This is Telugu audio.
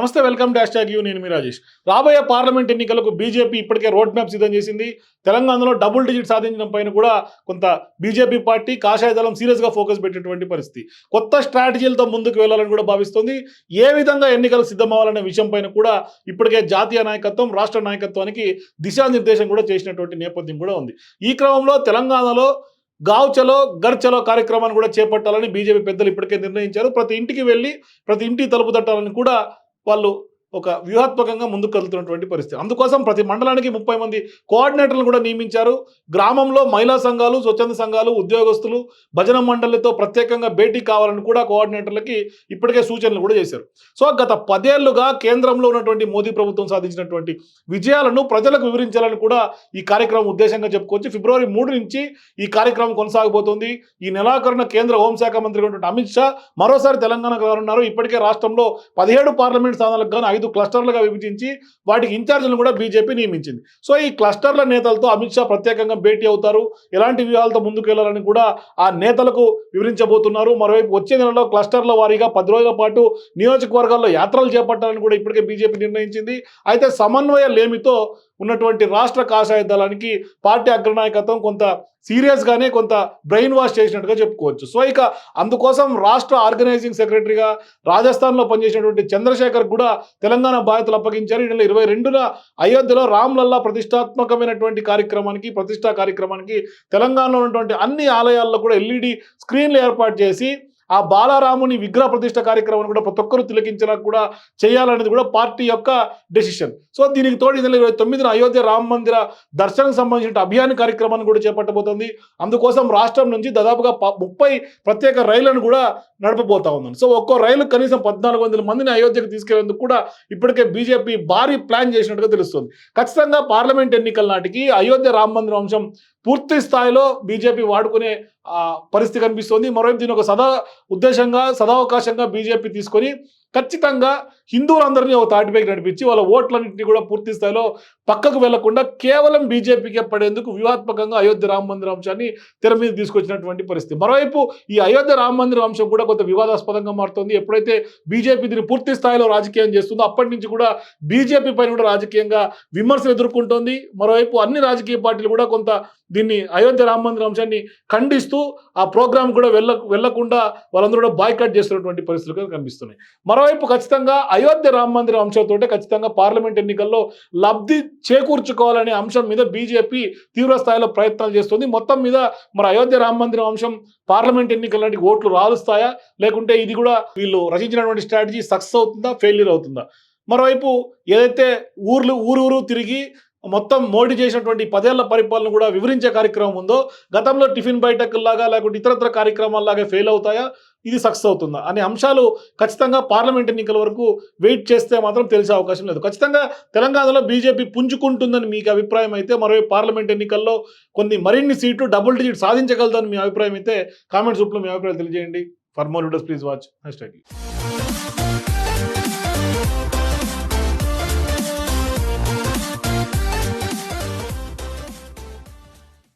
నమస్తే వెల్కమ్ డాష్ ట్యాగ్ యూ నేను మీ రాజేష్. రాబోయే పార్లమెంట్ ఎన్నికలకు బీజేపీ ఇప్పటికే రోడ్ మ్యాప్ సిద్ధం చేసింది. తెలంగాణలో డబుల్ డిజిట్ సాధించడం పైన కూడా కొంత బీజేపీ పార్టీ కాషాయ దళం సీరియస్గా ఫోకస్ పెట్టేటువంటి పరిస్థితి. కొత్త స్ట్రాటజీలతో ముందుకు వెళ్ళాలని కూడా భావిస్తుంది. ఏ విధంగా ఎన్నికలు సిద్ధమవ్వాలనే విషయం పైన కూడా ఇప్పటికే జాతీయ నాయకత్వం రాష్ట్ర నాయకత్వానికి దిశానిర్దేశం కూడా చేసినటువంటి నేపథ్యం కూడా ఉంది. ఈ క్రమంలో తెలంగాణలో గావ్ చలో గర్ చలో కార్యక్రమాన్ని కూడా చేపట్టాలని బీజేపీ పెద్దలు ఇప్పటికే నిర్ణయించారు. ప్రతి ఇంటికి వెళ్ళి ప్రతి ఇంటికి తలుపు తట్టాలని కూడా వాళ్ళు ఒక వ్యూహాత్మకంగా ముందుకు వెళ్తున్నటువంటి పరిస్థితి. అందుకోసం ప్రతి మండలానికి ముప్పై మంది కోఆర్డినేటర్లు కూడా నియమించారు. గ్రామంలో మహిళా సంఘాలు స్వచ్ఛంద సంఘాలు ఉద్యోగస్తులు భజన మండలితో ప్రత్యేకంగా భేటీ కావాలని కూడా కోఆర్డినేటర్లకి ఇప్పటికే సూచనలు కూడా చేశారు. సో గత పదేళ్ళుగా కేంద్రంలో ఉన్నటువంటి మోదీ ప్రభుత్వం సాధించినటువంటి విజయాలను ప్రజలకు వివరించాలని కూడా ఈ కార్యక్రమం ఉద్దేశంగా చెప్పుకోవచ్చు. ఫిబ్రవరి మూడు నుంచి ఈ కార్యక్రమం కొనసాగబోతోంది. ఈ నెలాఖరున కేంద్ర హోంశాఖ మంత్రి అమిత్ షా మరోసారి తెలంగాణకు రానున్నారు. ఇప్పటికే రాష్ట్రంలో పదిహేడు పార్లమెంట్ స్థానాలకు గాను ఐదు క్లస్టర్లుగా విభజించి వాటికి ఇన్ఛార్జీలను కూడా బీజేపీ నియమించింది. సో ఈ క్లస్టర్ల నేతలతో అమిత్ షా ప్రత్యేకంగా భేటీ అవుతారు. ఎలాంటి వ్యూహాలతో ముందుకెళ్ళాలని కూడా ఆ నేతలకు వివరించబోతున్నారు. మరోవైపు వచ్చే నెలలో క్లస్టర్ల వారీగా పది రోజుల పాటు నియోజకవర్గాల్లో యాత్రలు చేపట్టాలని కూడా ఇప్పటికే బీజేపీ నిర్ణయించింది. అయితే సమన్వయ లేమితో ఉన్నటువంటి రాష్ట్ర కాషాయ దళానికి పార్టీ అగ్రనాయకత్వం కొంత సీరియస్గానే కొంత బ్రెయిన్ వాష్ చేసినట్టుగా చెప్పుకోవచ్చు. సో ఇక అందుకోసం రాష్ట్ర ఆర్గనైజింగ్ సెక్రటరీగా రాజస్థాన్లో పనిచేసినటువంటి చంద్రశేఖర్ కూడా తెలంగాణ బాధ్యతలు అప్పగించారు. ఈ నెల ఇరవై రెండున అయోధ్యలో రామ్లల్లా ప్రతిష్టాత్మకమైనటువంటి కార్యక్రమానికి ప్రతిష్టా కార్యక్రమానికి తెలంగాణలో ఉన్నటువంటి అన్ని ఆలయాల్లో కూడా ఎల్ఈడి స్క్రీన్లు ఏర్పాటు చేసి ఆ బాలారాముని విగ్రహ ప్రతిష్ట కార్యక్రమాన్ని కూడా ప్రతి ఒక్కరు తిలకించినా కూడా చేయాలనేది కూడా పార్టీ యొక్క డెసిషన్. సో దీనికి తోడు ఇరవై తొమ్మిదిన అయోధ్య రామ మందిర దర్శనం సంబంధించిన అభియాన్ కార్యక్రమాన్ని కూడా చేపట్టబోతోంది. అందుకోసం రాష్ట్రం నుంచి దాదాపుగా ముప్పై ప్రత్యేక రైళ్ళను కూడా నడపబోతా ఉందని. సో ఒక్కో రైలు కనీసం పద్నాలుగు వందల మందిని అయోధ్యకు తీసుకెళ్ళేందుకు కూడా ఇప్పటికే బీజేపీ భారీ ప్లాన్ చేసినట్టుగా తెలుస్తుంది. ఖచ్చితంగా పార్లమెంట్ ఎన్నికల నాటికి అయోధ్య రామ మందిరం అంశం పూర్తి స్థాయిలో బీజేపీ వాడుకునే పరిస్థితి కనిపిస్తోంది. మరోవైపు దీని ఒక సదా ఉద్దేశంగా సదావకాశంగా బీజేపీ తీసుకొని ఖచ్చితంగా హిందువులందరినీ ఒక తాటిపైకి నడిపించి వాళ్ళ ఓట్లన్నింటినీ కూడా పూర్తి స్థాయిలో పక్కకు వెళ్ళకుండా కేవలం బీజేపీకే పడేందుకు వ్యూహాత్మకంగా అయోధ్య రామ మందిర అంశాన్ని తెర మీద తీసుకొచ్చినటువంటి పరిస్థితి. మరోవైపు ఈ అయోధ్య రామ మందిర అంశం కూడా కొంత వివాదాస్పదంగా మారుతుంది. ఎప్పుడైతే బీజేపీ దీన్ని పూర్తి స్థాయిలో రాజకీయం చేస్తుందో అప్పటి నుంచి కూడా బీజేపీ పైన కూడా రాజకీయంగా విమర్శలు ఎదుర్కొంటోంది. మరోవైపు అన్ని రాజకీయ పార్టీలు కూడా కొంత దీన్ని అయోధ్య రామ మందిర అంశాన్ని ఖండిస్తూ ఆ ప్రోగ్రామ్ కూడా వెళ్ళ వెళ్ళకుండా వాళ్ళందరూ కూడా బాయ్కాట్ చేస్తున్నటువంటి పరిస్థితులు కనిపిస్తున్నాయి. మరోవైపు ఖచ్చితంగా అయోధ్య రామ మందిర అంశంతో ఖచ్చితంగా పార్లమెంట్ ఎన్నికల్లో లబ్ధి చేకూర్చుకోవాలనే అంశం మీద బీజేపీ తీవ్ర స్థాయిలో ప్రయత్నాలు చేస్తుంది. మొత్తం మీద మరి అయోధ్య రామ మందిరం అంశం పార్లమెంట్ ఎన్నికల నాటికి ఓట్లు రాలుస్తాయా? లేకుంటే ఇది కూడా వీళ్ళు రచించినటువంటి స్ట్రాటజీ సక్సెస్ అవుతుందా? ఫెయిల్యూర్ అవుతుందా? మరోవైపు ఏదైతే ఊర్లు ఊరు ఊరు తిరిగి మొత్తం మోడీ చేసినటువంటి పదేళ్ళ పరిపాలన కూడా వివరించే కార్యక్రమం ఉందో గతంలో టిఫిన్ బయటకులాగా లేకుంటే ఇతరత్ర కార్యక్రమాల్లాగా ఫెయిల్ అవుతాయా? ఇది సక్సెస్ అవుతుందా? అనే అంశాలు ఖచ్చితంగా పార్లమెంట్ ఎన్నికల వరకు వెయిట్ చేస్తే మాత్రం తెలిసే అవకాశం లేదు. ఖచ్చితంగా తెలంగాణలో బీజేపీ పుంజుకుంటుందని మీకు అభిప్రాయం అయితే మరోవైపు పార్లమెంట్ ఎన్నికల్లో కొన్ని మరిన్ని సీట్లు డబుల్ డిజిట్ సాధించగలదని మీ అభిప్రాయం అయితే కామెంట్స్ రూపంలో మీ అభిప్రాయం తెలియజేయండి. For more videos please watch next